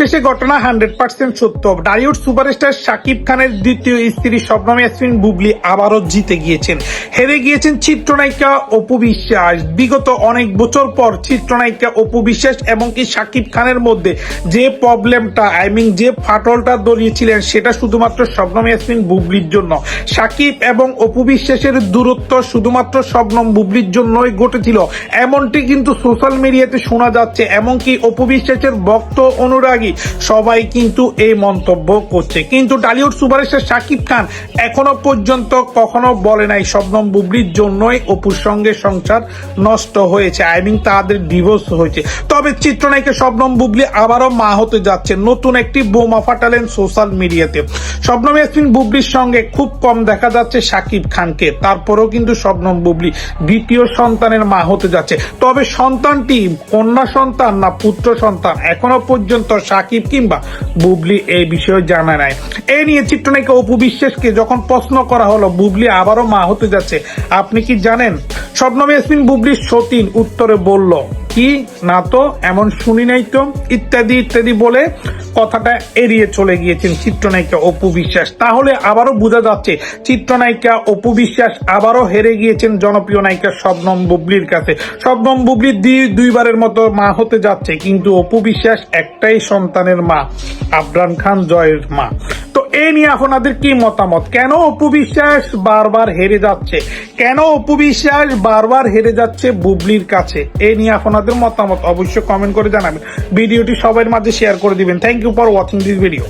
শেষে ঘটনা hundred percent সত্য। ডালিউড সুপারস্টার শাকিব খানের দ্বিতীয় স্ত্রী শবনম ইয়াসমিন বুবলি আবারও জিতে গিয়েছেন। হেরে গিয়েছেন চিত্রনায়িকা অপু বিশ্বাস। বিগত অনেক বছর পর চিত্রনায়িকা অপু বিশ্বাস এবং কি শাকিব খানের মধ্যে যে প্রবলেমটা, আই মিন যে ফাটলটা দড়িয়েছিলেন সেটা শুধুমাত্র শবনম ইয়াসমিন বুবলির জন্য। শাকিব এবং অপু বিশ্বাসের দূরত্ব শুধুমাত্র শবনম বুবলির জন্যই ঘটেছিল। এমনটি কিন্তু সোশ্যাল মিডিয়াতে শোনা যাচ্ছে। এমনকি অপু বিশ্বাসের ভক্ত অনুরাগী সবাই কিন্তু এই মন্তব্য করছে। কিন্তু টালিউড সুপারস্টার শাকিব খান এখনও পর্যন্ত কখনো বলে নাই, শবনম বুবলির জন্যই অপুর সঙ্গে সংসার নষ্ট হয়েছে। আই মিন তাদের ডিভোর্স হয়েছে। তবে চিত্রনায়িকা শবনম বুবলি আবারও মা হতে যাচ্ছে নতুন একটি বোমা ফাটালেন সোশ্যাল মিডিয়াতে শবনম ইয়াসমিন বুবলির সঙ্গে খুব কম দেখা যাচ্ছে শাকিব খানকে। তারপরেও কিন্তু শবনম বুবলি দ্বিতীয় সন্তানের মা হতে যাচ্ছে। তবে সন্তানটি কন্যা সন্তান না পুত্র সন্তান? এখনও পর্যন্ত সাকিব কিংবা বুবলি এই বিষয়ে জানা নাই। এ নিয়ে চিত্রনায়িকা অপু বিশ্বাসকে যখন প্রশ্ন করা হলো, বুবলি আবারও মা হতে যাচ্ছে, আপনি কি জানেন? স্বপ্নম ইয়াসমিন বুবলির সতীন উত্তরে বলল কি, না তো, এমন শুনি নাই তো, ইত্যাদি ইত্যাদি বলে কথাটা এড়িয়ে চলে গিয়েছেন চিত্রনায়িকা অপু বিশ্বাস। তাহলে আবারও বোঝা যাচ্ছে, চিত্রনায়িকা অপু বিশ্বাস আবারও হেরে গিয়েছেন জনপ্রিয় নায়িকা শবনম বুবলির কাছে। শবনম বুবলি দুই- দুইবারের মতো মা হতে যাচ্ছে, কিন্তু অপু বিশ্বাস একটাই সন্তানের মা, আফরান খান জয়ের মা। তো এই নিয়ে আপনাদের কি মতামত? কেন অপু বিশ্বাস বারবার হেরে যাচ্ছে? কেন অপু বিশ্বাস বারবার হেরে যাচ্ছে বুবলির কাছে? এ নিয়ে আপনাদের মতামত অবশ্যই কমেন্ট করে জানাবেন। ভিডিওটি সবার মাঝে শেয়ার করে দিবেন। Thank you for watching this video